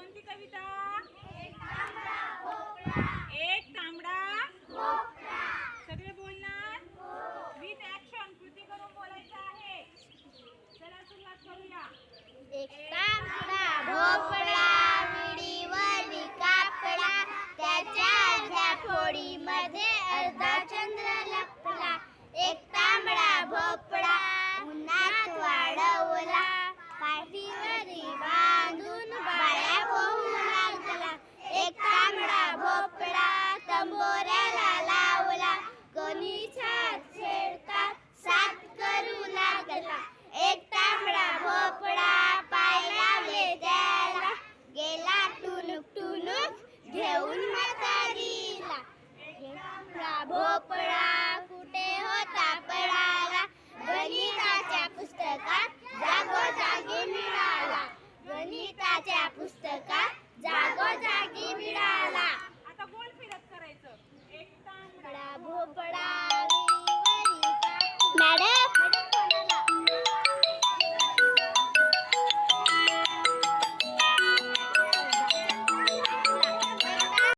कोणती कविता? एक तांबडा सगळे बोलणार? हो. विथ ऍक्शन कृती करून बोलायचं आहे. चला सुरुवात करूया. एक तांबडा भोपळा विडीवरी कापडा त्याच्या अर्ध्या फोडीमध्ये अर्धा चंद्र लपला. एक तांबडा भोपळा उन्हात वाढवला. पाठीवरी कंबोऱ्याला लावला. कोणी छात छेडता? सात करू लागला. एक तांबडा भोपळा पाय लावले त्याला गेला टुनुक टुनुक घेऊन म्हातारीला. तांबडा भोपळा कुठे होता पळाला? गणिताच्या पुस्तकात जागोजागी मिळाला. गणिताच्या पुस्तकात